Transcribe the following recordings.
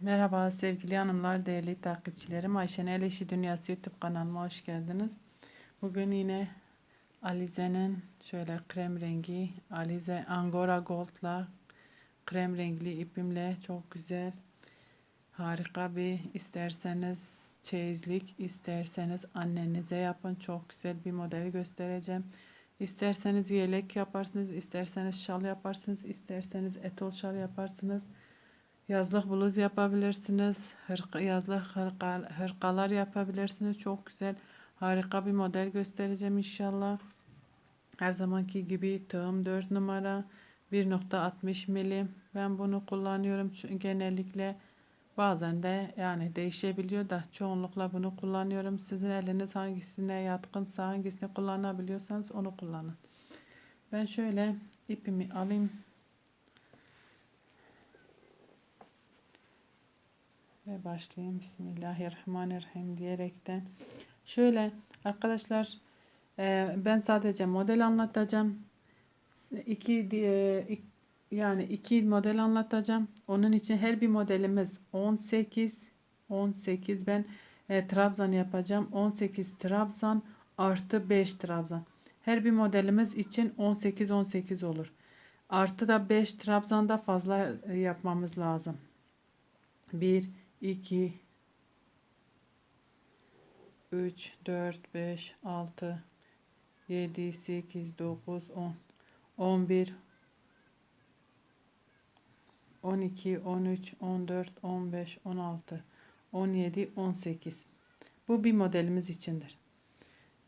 Merhaba sevgili hanımlar, değerli takipçilerim. Ayşen El İşi Dünyası YouTube kanalıma hoş geldiniz. Bugün yine Alize'nin şöyle krem rengi, Alize Angora Gold'la krem renkli ipimle çok güzel, harika bir isterseniz çeyizlik, isterseniz annenize yapın. Çok güzel bir model göstereceğim. İsterseniz yelek yaparsınız, isterseniz şal yaparsınız, isterseniz etol şal yaparsınız. Yazlık bluz yapabilirsiniz. Hırka, yazlık hırka, hırkalar yapabilirsiniz. Çok güzel, harika bir model göstereceğim inşallah. Her zamanki gibi tığım 4 numara 1.60 milim. Ben bunu kullanıyorum genellikle. Bazen de yani değişebiliyor da çoğunlukla bunu kullanıyorum. Sizin eliniz hangisine yatkınsa hangisini kullanabiliyorsanız onu kullanın. Ben şöyle ipimi alayım. Ve başlayayım. Bismillahirrahmanirrahim diyerekten. Şöyle arkadaşlar e, ben sadece model anlatacağım. İki diye yani iki model anlatacağım. Onun için her bir modelimiz 18 18 ben e, trabzan yapacağım. 18 trabzan artı 5 trabzan. Her bir modelimiz için 18 18 olur. Artı da 5 trabzanda fazla yapmamız lazım. 1 2 3 4 5 6 7 8 9 10 11 12 13 14 15 16 17 18 bu bir modelimiz içindir.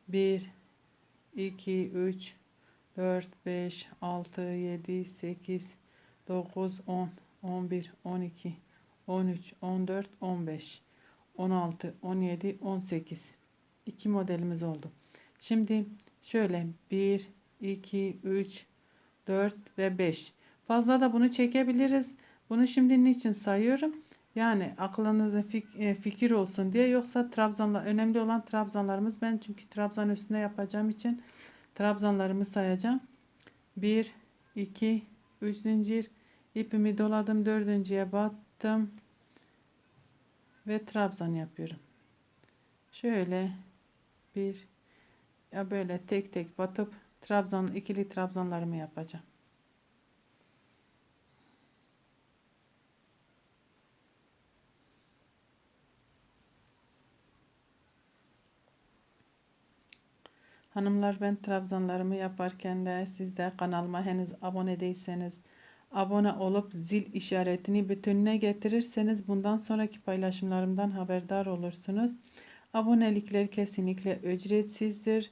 1 2 3 4 5 6 7 8 9 10 11 12 13, 14, 15, 16, 17, 18. İki modelimiz oldu. Şimdi şöyle 1, 2, 3, 4 ve 5. Fazla da bunu çekebiliriz. Bunu şimdi niçin sayıyorum? Yani aklınıza e, fikir olsun diye yoksa trabzanlar önemli olan trabzanlarımız ben çünkü trabzan üstüne yapacağım için trabzanlarımı sayacağım. 1 2 3 zincir ipimi doladım dördüncüye battım ve trabzan yapıyorum. Şöyle bir ya böyle tek tek batıp trabzan ikili trabzanlarımı yapacağım. Hanımlar ben trabzanlarımı yaparken de siz de kanalıma henüz abone değilseniz abone olup zil işaretini bütününe getirirseniz bundan sonraki paylaşımlarımdan haberdar olursunuz. Abonelikler kesinlikle ücretsizdir.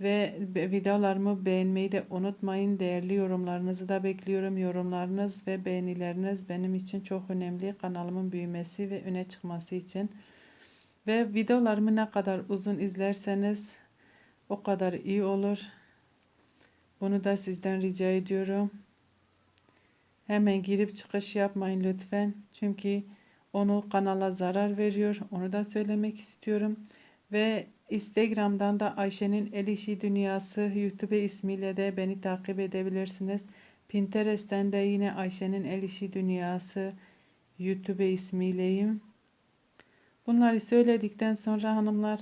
Ve videolarımı beğenmeyi de unutmayın. Değerli yorumlarınızı da bekliyorum. Yorumlarınız ve beğenileriniz benim için çok önemli. Kanalımın büyümesi ve öne çıkması için. Ve videolarımı ne kadar uzun izlerseniz o kadar iyi olur. Bunu da sizden rica ediyorum. Hemen girip çıkış yapmayın lütfen. Çünkü onu kanala zarar veriyor. Onu da söylemek istiyorum. Ve Instagram'dan da Ayşe'nin El İşi Dünyası YouTube ismiyle de beni takip edebilirsiniz. Pinterest'ten de yine Ayşe'nin El İşi Dünyası YouTube ismiyleyim. Bunları söyledikten sonra hanımlar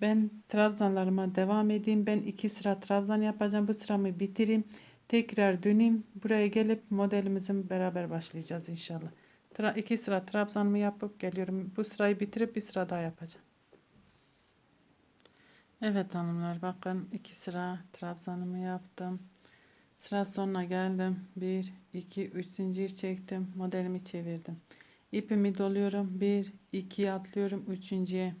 ben trabzanlarıma devam edeyim. Ben iki sıra trabzan yapacağım. Bu sıramı bitireyim. Tekrar döneyim. Buraya gelip modelimizin beraber başlayacağız inşallah. Tra iki sıra trabzanımı yapıp geliyorum. Bu sırayı bitirip bir sıra daha yapacağım. Evet hanımlar bakın iki sıra trabzanımı yaptım. Sıra sonuna geldim. 1, 2, 3 zincir çektim. Modelimi çevirdim. İpimi doluyorum. 1, 2 atlıyorum. Üçüncüye.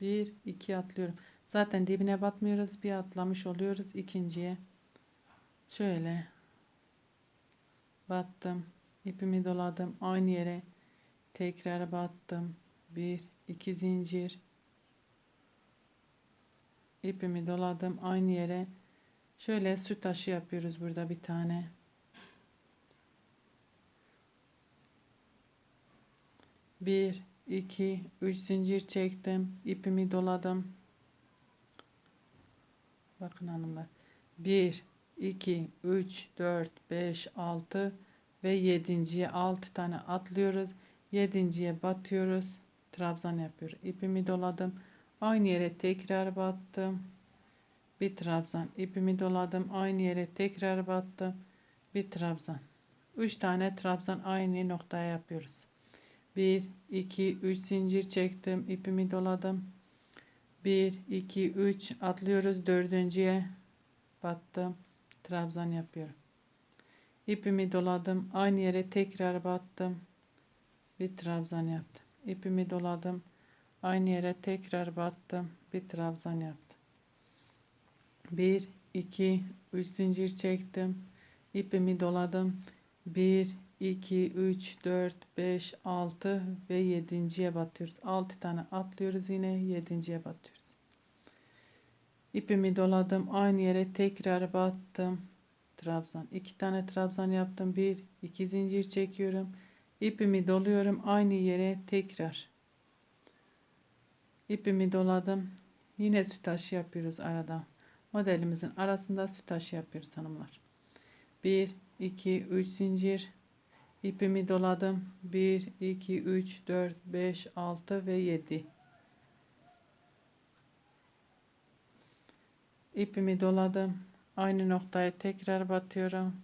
1, 2 atlıyorum. Zaten dibine batmıyoruz. Bir atlamış oluyoruz. ikinciye. Şöyle battım. ipimi doladım. Aynı yere tekrar battım. Bir, iki zincir. ipimi doladım. Aynı yere şöyle süt taşı yapıyoruz burada bir tane. Bir, iki, üç zincir çektim. ipimi doladım. Bakın hanımlar. Bir, 2, 3, 4, 5, 6 ve 7.ye 6 tane atlıyoruz. Yedinciye batıyoruz. Trabzan yapıyorum. İpimi doladım. Aynı yere tekrar battım. Bir trabzan. İpimi doladım. Aynı yere tekrar battım. Bir trabzan. 3 tane trabzan aynı noktaya yapıyoruz. 1 2 3 zincir çektim. İpimi doladım. 1 2 3 atlıyoruz dördüncüye. Battım. Trabzan yapıyorum. İpimi doladım. Aynı yere tekrar battım. Bir trabzan yaptım. İpimi doladım. Aynı yere tekrar battım. Bir trabzan yaptım. 1 2 3 zincir çektim. İpimi doladım. 1 2 3 4 5 6 ve 7.ye batıyoruz. 6 tane atlıyoruz yine 7.ye batıyoruz. İpimi doladım. Aynı yere tekrar battım. Trabzan. 2 tane trabzan yaptım. 1 2 zincir çekiyorum. İpimi doluyorum. Aynı yere tekrar. İpimi doladım. Yine süt taşı yapıyoruz arada. Modelimizin arasında süt taşı yapıyoruz hanımlar. 1 2 3 zincir ipimi doladım 1 2 3 4 5 6 ve 7 ipimi doladım. Aynı noktaya tekrar batıyorum.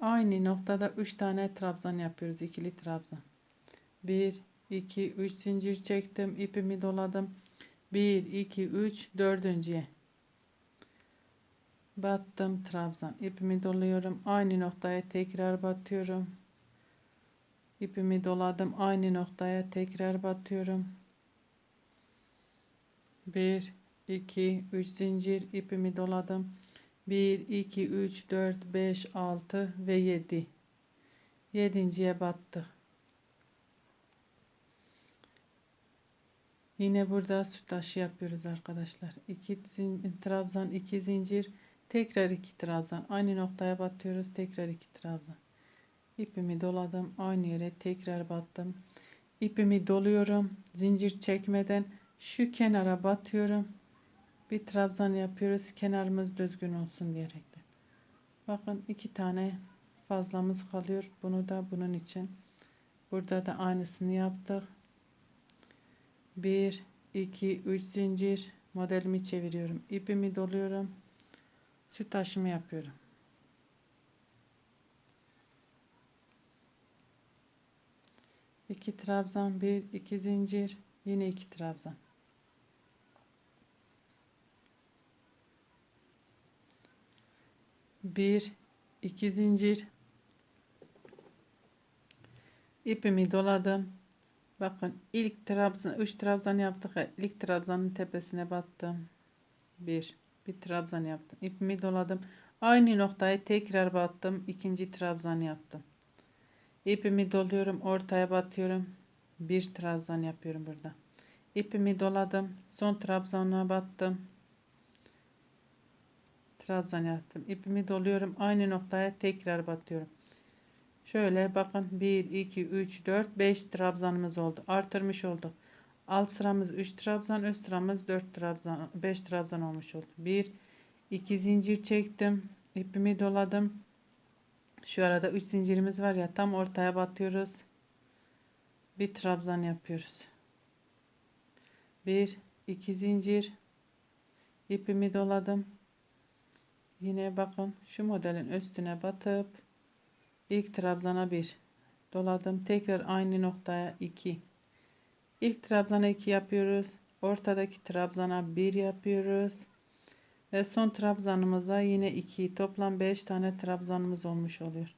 Aynı noktada 3 tane trabzan yapıyoruz ikili trabzan. 1 2 3 zincir çektim ipimi doladım. 1 2 3 dördüncüye battım trabzan. İpimi doluyorum aynı noktaya tekrar batıyorum ipimi doladım aynı noktaya tekrar batıyorum 1 2 3 zincir ipimi doladım 1 2 3 4 5 6 ve 7 yedinciye battık Yine burada süt taşı yapıyoruz arkadaşlar. 2 trabzan, 2 zincir, tekrar 2 trabzan. Aynı noktaya batıyoruz. Tekrar 2 trabzan. İpimi doladım. Aynı yere tekrar battım. İpimi doluyorum. Zincir çekmeden şu kenara batıyorum. Bir trabzan yapıyoruz. Kenarımız düzgün olsun diyerekten. Bakın iki tane fazlamız kalıyor. Bunu da bunun için. Burada da aynısını yaptık. 1 2 3 zincir modelimi çeviriyorum ipimi doluyorum süt taşımı yapıyorum iki trabzan bir iki zincir yine iki trabzan bir iki zincir ipimi doladım Bakın ilk trabzan 3 trabzan yaptık. İlk trabzanın tepesine battım. 1 bir trabzan yaptım. İpimi doladım. Aynı noktaya tekrar battım. ikinci trabzan yaptım. İpimi doluyorum. Ortaya batıyorum. Bir trabzan yapıyorum burada. İpimi doladım. Son trabzanına battım. Trabzan yaptım. İpimi doluyorum. Aynı noktaya tekrar batıyorum. Şöyle bakın 1, 2, 3, 4, 5 trabzanımız oldu. Artırmış olduk. Alt sıramız 3 trabzan, üst sıramız 4 trabzan, 5 trabzan olmuş oldu. 1, 2 zincir çektim. ipimi doladım. Şu arada 3 zincirimiz var ya tam ortaya batıyoruz. Bir trabzan yapıyoruz. 1, 2 zincir. ipimi doladım. Yine bakın şu modelin üstüne batıp İlk trabzana 1 doladım. Tekrar aynı noktaya 2. İlk trabzana 2 yapıyoruz. Ortadaki trabzana 1 yapıyoruz. Ve son trabzanımıza yine 2. Toplam 5 tane trabzanımız olmuş oluyor.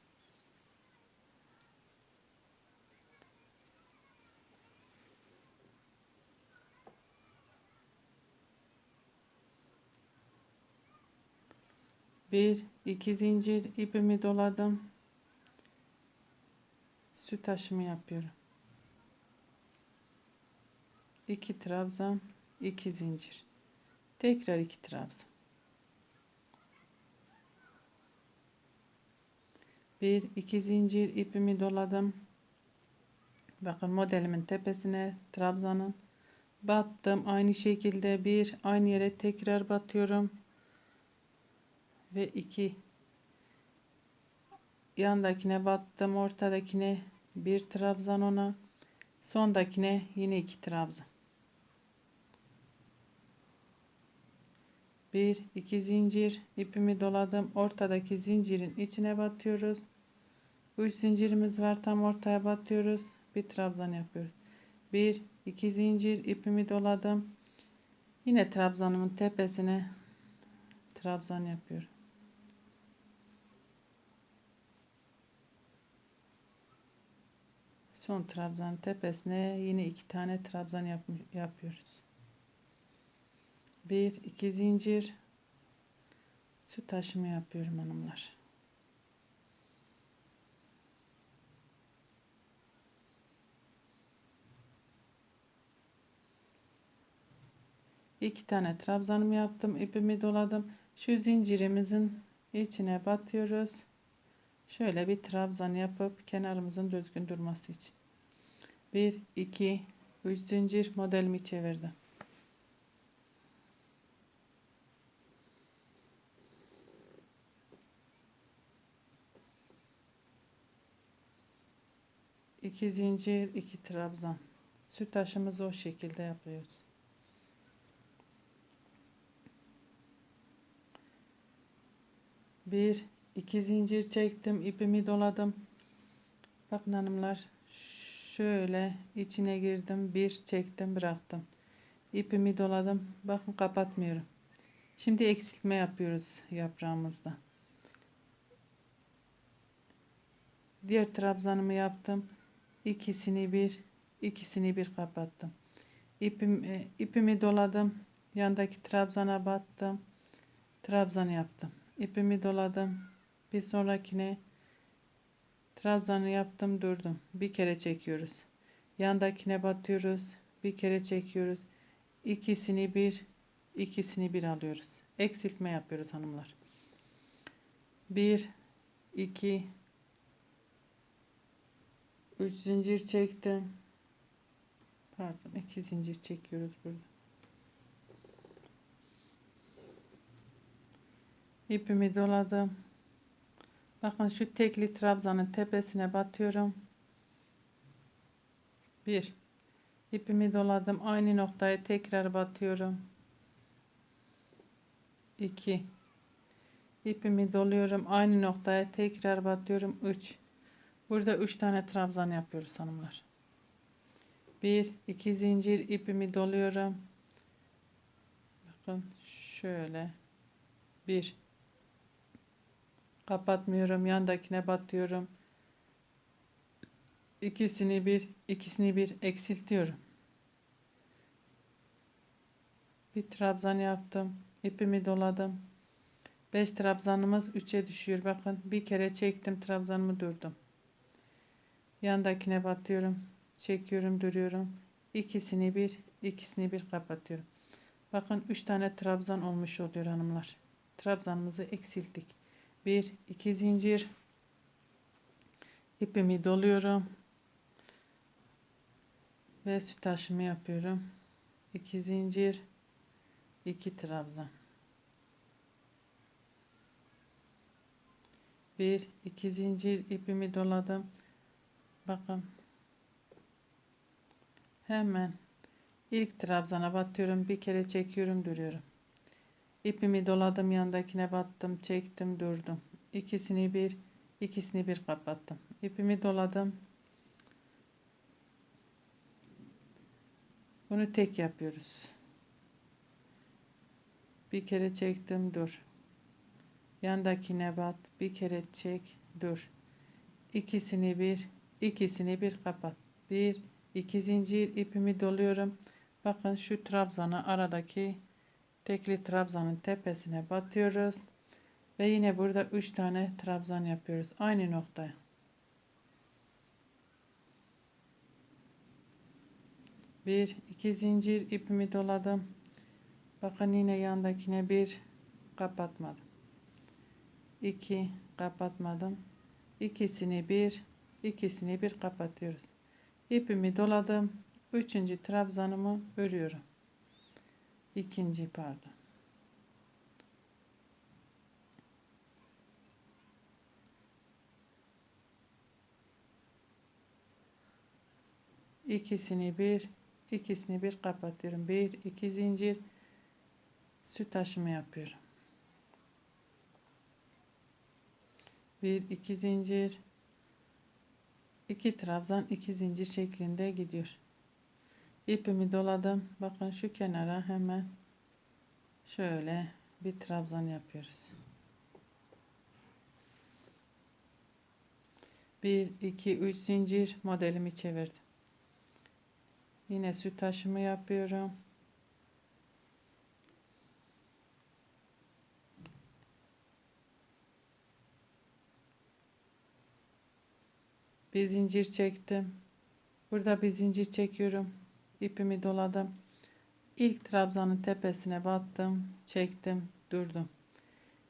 Bir, iki zincir ipimi doladım süt taşımı yapıyorum. 2 trabzan, 2 zincir. Tekrar 2 trabzan. 1 2 zincir ipimi doladım. Bakın modelimin tepesine trabzanın battım. Aynı şekilde bir aynı yere tekrar batıyorum. ve 2 yandakine battım ortadakine bir trabzan ona sondakine yine iki trabzan bir iki zincir ipimi doladım ortadaki zincirin içine batıyoruz 3 zincirimiz var tam ortaya batıyoruz. Bir trabzan yapıyoruz. 1 2 zincir ipimi doladım. Yine trabzanımın tepesine trabzan yapıyorum. Son trabzan tepesine yine iki tane trabzan yap yapıyoruz. Bir iki zincir. Süt taşımı yapıyorum hanımlar iki tane trabzanımı yaptım ipimi doladım. Şu zincirimizin içine batıyoruz. Şöyle bir trabzan yapıp kenarımızın düzgün durması için. 1 2 3 zincir modelimi çevirdim. İki zincir iki trabzan. Süt taşımızı o şekilde yapıyoruz bir iki zincir çektim ipimi doladım. Bakın hanımlar şöyle içine girdim bir çektim bıraktım. İpimi doladım bakın kapatmıyorum. Şimdi eksiltme yapıyoruz yaprağımızda. Diğer trabzanımı yaptım ikisini bir ikisini bir kapattım. İpim e, ipimi doladım yandaki trabzana battım trabzan yaptım ipimi doladım. Bir sonrakine trabzanı yaptım durdum. Bir kere çekiyoruz. Yandakine batıyoruz. Bir kere çekiyoruz. İkisini bir ikisini bir alıyoruz. Eksiltme yapıyoruz hanımlar. 1 2 3 zincir çektim. Pardon 2 zincir çekiyoruz burada ipimi doladım. Bakın şu tekli trabzanın tepesine batıyorum. Bir ipimi doladım. Aynı noktaya tekrar batıyorum. 2 ipimi doluyorum. Aynı noktaya tekrar batıyorum. 3 burada 3 tane trabzan yapıyoruz hanımlar. 1 2 zincir ipimi doluyorum. Bakın şöyle. 1 kapatmıyorum yandakine batıyorum. İkisini bir ikisini bir eksiltiyorum. Bir trabzan yaptım ipimi doladım. 5 trabzanımız 3'e düşüyor bakın. Bir kere çektim trabzanımı durdum. Yandakine batıyorum çekiyorum duruyorum. İkisini bir ikisini bir kapatıyorum. Bakın 3 tane trabzan olmuş oluyor hanımlar. Trabzanımızı eksilttik 1 2 zincir. İpimi doluyorum. Ve süt taşımı yapıyorum. 2 zincir 2 trabzan. 1 2 zincir ipimi doladım. Bakın. Hemen ilk trabzana batıyorum. Bir kere çekiyorum duruyorum ipimi doladım yandakine battım çektim durdum. İkisini bir ikisini bir kapattım. İpimi doladım. Bunu tek yapıyoruz. Bir kere çektim dur. Yandakine bat bir kere çek dur. İkisini bir ikisini bir kapat. Bir iki zincir ipimi doluyorum. Bakın şu trabzana aradaki tekli trabzanın tepesine batıyoruz. Ve yine burada 3 tane trabzan yapıyoruz. Aynı noktaya. Bir iki zincir ipimi doladım. Bakın yine yandakine bir kapatmadım. 2 kapatmadım. İkisini bir ikisini bir kapatıyoruz. İpimi doladım. Üçüncü trabzanımı örüyorum ikinci pardon. ikisini bir ikisini bir kapatıyorum. Bir iki zincir. Süt aşımı yapıyorum. Bir iki zincir. İki trabzan iki zincir şeklinde gidiyor. İpimi doladım. Bakın şu kenara hemen şöyle bir trabzan yapıyoruz. 1 2 3 zincir modelimi çevirdim. Yine süt taşımı yapıyorum. Bir zincir çektim. Burada bir zincir çekiyorum. İpimi doladım. İlk trabzanın tepesine battım, çektim, durdum.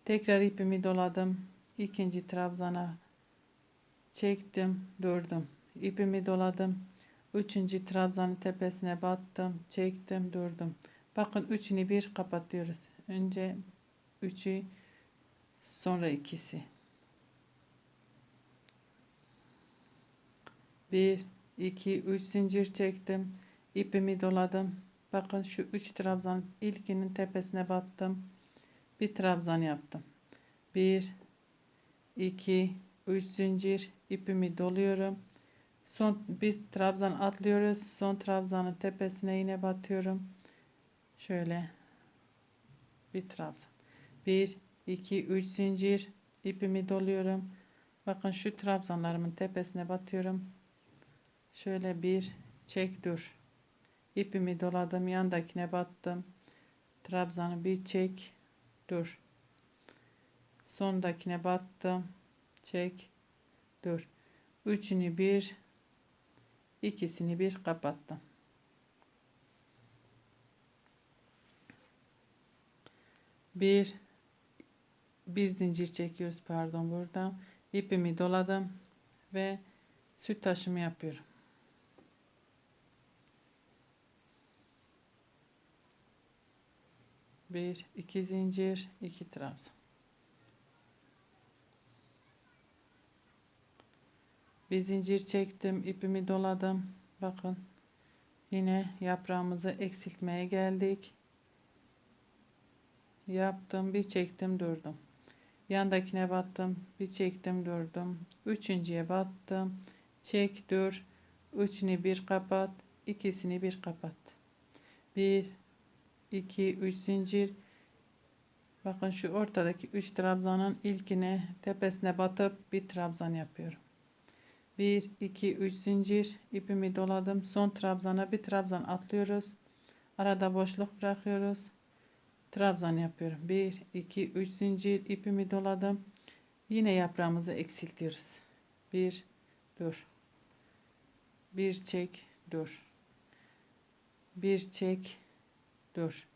Tekrar ipimi doladım. İkinci trabzana çektim, durdum. İpimi doladım. Üçüncü trabzanın tepesine battım, çektim, durdum. Bakın üçünü bir kapatıyoruz. Önce üçü, sonra ikisi. Bir, iki, üç zincir çektim. İpimi doladım. Bakın şu üç trabzan ilkinin tepesine battım. Bir trabzan yaptım. Bir, iki, üç zincir ipimi doluyorum. Son biz trabzan atlıyoruz. Son trabzanın tepesine yine batıyorum. Şöyle bir trabzan. Bir, iki, üç zincir ipimi doluyorum. Bakın şu trabzanlarımın tepesine batıyorum. Şöyle bir çek dur. İpimi doladım yandakine battım. Trabzanı bir çek dur. Sondakine battım. Çek dur. Üçünü bir ikisini bir kapattım. Bir bir zincir çekiyoruz pardon burada. İpimi doladım ve süt taşımı yapıyorum. Bir, iki zincir, iki trabzan. Bir zincir çektim, ipimi doladım. Bakın. Yine yaprağımızı eksiltmeye geldik. Yaptım, bir çektim, durdum. Yandakine battım, bir çektim, durdum. Üçüncüye battım. Çek, dur. Üçünü bir kapat, ikisini bir kapat. Bir, 2 3 zincir. Bakın şu ortadaki 3 trabzanın ilkine tepesine batıp bir trabzan yapıyorum. 1 2 3 zincir. İpimi doladım. Son trabzana bir trabzan atlıyoruz. Arada boşluk bırakıyoruz. Trabzan yapıyorum. 1 2 3 zincir. İpimi doladım. Yine yaprağımızı eksiltiyoruz. 1 dur. Bir çek dur. Bir çek dur.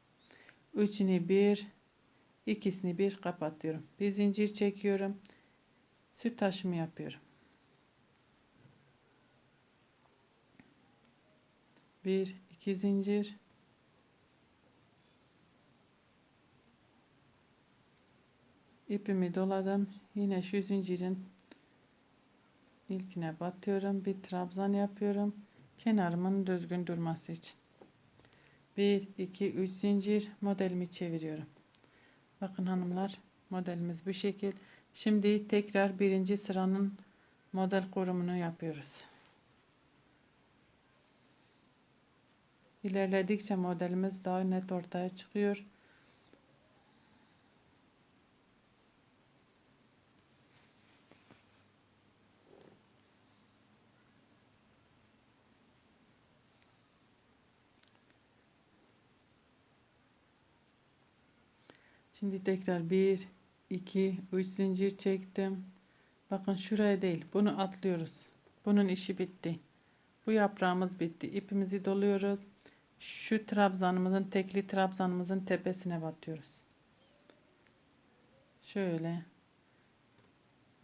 Üçünü bir, ikisini bir kapatıyorum. Bir zincir çekiyorum. Süt taşımı yapıyorum. Bir, iki zincir. ipimi doladım. Yine şu zincirin ilkine batıyorum. Bir trabzan yapıyorum. Kenarımın düzgün durması için. 1 2 3 zincir modelimi çeviriyorum. Bakın hanımlar modelimiz bu şekil. Şimdi tekrar birinci sıranın model kurumunu yapıyoruz. İlerledikçe modelimiz daha net ortaya çıkıyor Şimdi tekrar 1, 2, 3 zincir çektim. Bakın şuraya değil. Bunu atlıyoruz. Bunun işi bitti. Bu yaprağımız bitti. İpimizi doluyoruz. Şu trabzanımızın tekli trabzanımızın tepesine batıyoruz. Şöyle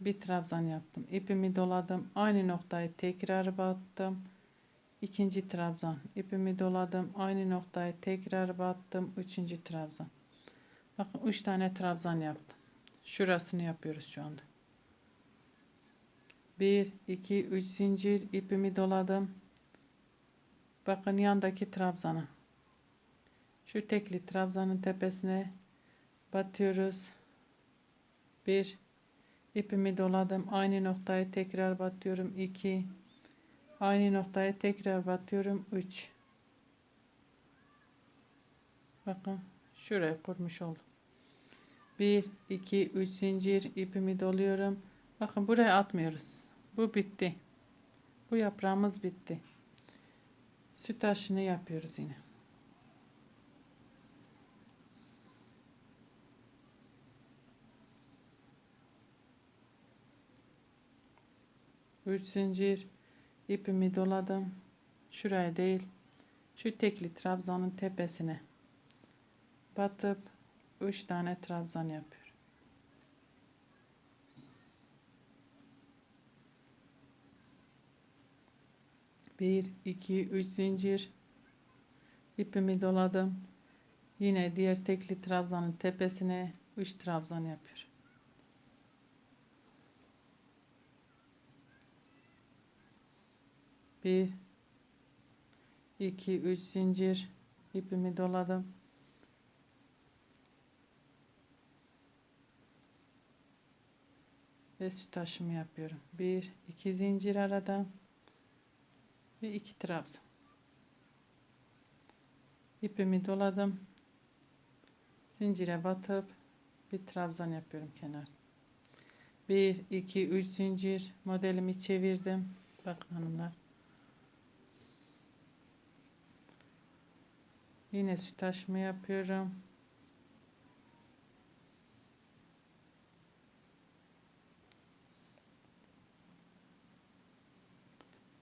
bir trabzan yaptım. İpimi doladım. Aynı noktayı tekrar battım. İkinci trabzan. İpimi doladım. Aynı noktayı tekrar battım. Üçüncü trabzan. Bakın 3 tane trabzan yaptım. Şurasını yapıyoruz şu anda. 1 2 3 zincir ipimi doladım. Bakın yandaki trabzana. Şu tekli trabzanın tepesine batıyoruz. Bir ipimi doladım. Aynı noktaya tekrar batıyorum. 2 Aynı noktaya tekrar batıyorum. 3 Bakın şuraya kurmuş oldum. 1 2 3 zincir ipimi doluyorum. Bakın buraya atmıyoruz. Bu bitti. Bu yaprağımız bitti. Süt aşını yapıyoruz yine. Üç zincir ipimi doladım. Şuraya değil. Şu tekli trabzanın tepesine batıp üç tane trabzan yapıyorum. Bir, iki, üç zincir ipimi doladım. Yine diğer tekli trabzanın tepesine üç trabzan yapıyorum. Bir, iki, üç zincir ipimi doladım. Ve süt taşımı yapıyorum. Bir, iki zincir arada ve iki trabzan. İpimi doladım. Zincire batıp bir trabzan yapıyorum kenar. 1 2 3 zincir modelimi çevirdim. Bakın hanımlar. Yine süt taşımı yapıyorum.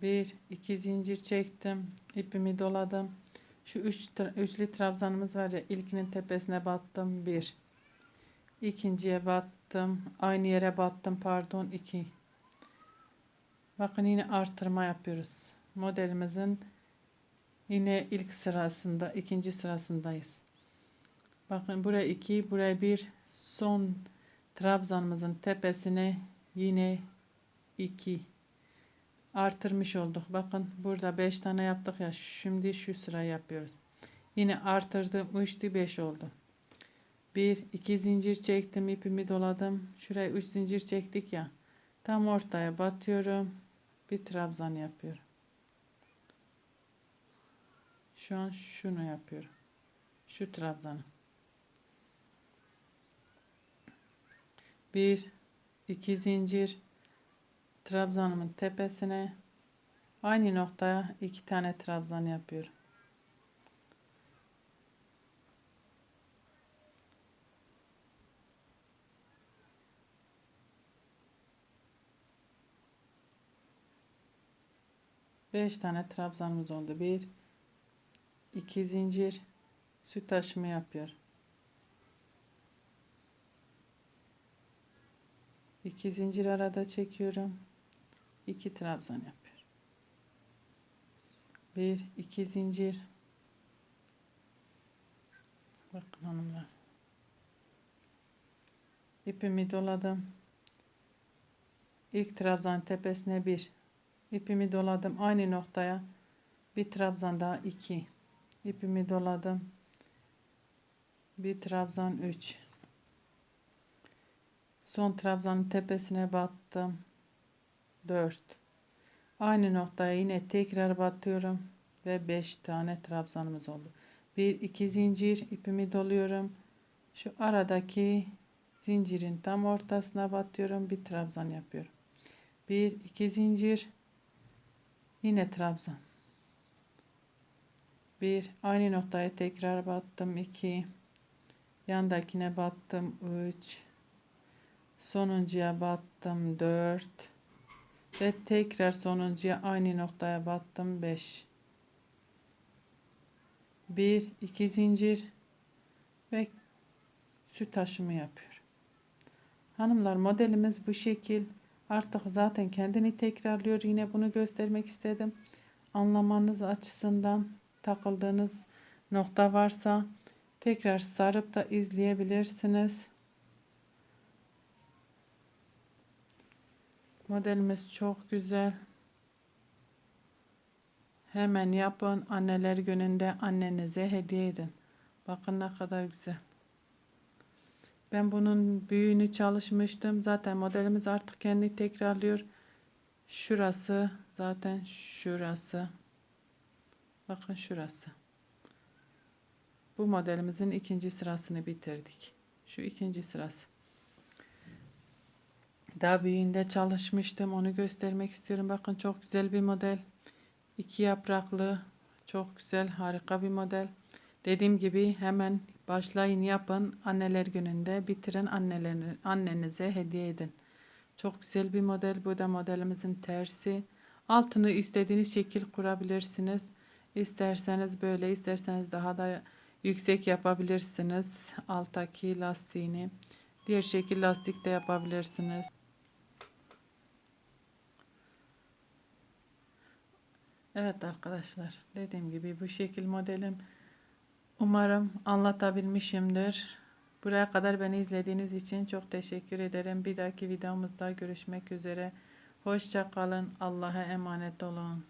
Bir, iki zincir çektim. ipimi doladım. Şu üç, üçlü trabzanımız var ya ilkinin tepesine battım. Bir. ikinciye battım. Aynı yere battım pardon. iki. Bakın yine artırma yapıyoruz. Modelimizin yine ilk sırasında ikinci sırasındayız. Bakın buraya iki, buraya bir. Son trabzanımızın tepesine yine iki artırmış olduk. Bakın burada 5 tane yaptık ya. Şimdi şu sırayı yapıyoruz. Yine artırdım. 3'tü 5 oldu. 1 2 zincir çektim. ipimi doladım. Şuraya 3 zincir çektik ya. Tam ortaya batıyorum. Bir trabzan yapıyorum. Şu an şunu yapıyorum. Şu trabzanı. 1 2 zincir trabzanımın tepesine aynı noktaya iki tane trabzan yapıyorum. Beş tane trabzanımız oldu. Bir, iki zincir süt taşımı yapıyor. İki zincir arada çekiyorum. 2 trabzan yapıyor. 1 2 zincir. Bakın hanımlar. İpimi doladım. İlk trabzan tepesine 1. İpimi doladım aynı noktaya. Bir trabzan daha 2. İpimi doladım. Bir trabzan 3. Son trabzanın tepesine battım. 4 aynı noktaya yine tekrar batıyorum ve 5 tane trabzanımız oldu. 1 2 zincir ipimi doluyorum. Şu aradaki zincirin tam ortasına batıyorum bir trabzan yapıyorum. 1 2 zincir yine trabzan. 1 aynı noktaya tekrar battım 2 yandakine battım 3 sonuncuya battım 4 ve tekrar sonuncuya aynı noktaya battım. 5 1 2 zincir. Ve süt taşımı yapıyor. Hanımlar modelimiz bu şekil. Artık zaten kendini tekrarlıyor. Yine bunu göstermek istedim. Anlamanız açısından takıldığınız nokta varsa tekrar sarıp da izleyebilirsiniz Modelimiz çok güzel. Hemen yapın. Anneler gününde annenize hediye edin. Bakın ne kadar güzel. Ben bunun büyüğünü çalışmıştım. Zaten modelimiz artık kendi tekrarlıyor. Şurası zaten şurası. Bakın şurası. Bu modelimizin ikinci sırasını bitirdik. Şu ikinci sırası. Daha büyüğünde çalışmıştım. Onu göstermek istiyorum. Bakın çok güzel bir model. İki yapraklı. Çok güzel, harika bir model. Dediğim gibi hemen başlayın yapın. Anneler gününde bitirin annelerine, annenize hediye edin. Çok güzel bir model. Bu da modelimizin tersi. Altını istediğiniz şekil kurabilirsiniz. İsterseniz böyle, isterseniz daha da yüksek yapabilirsiniz. Alttaki lastiğini. Diğer şekil lastik de yapabilirsiniz. Evet arkadaşlar, dediğim gibi bu şekil modelim. Umarım anlatabilmişimdir. Buraya kadar beni izlediğiniz için çok teşekkür ederim. Bir dahaki videomuzda görüşmek üzere. Hoşça kalın. Allah'a emanet olun.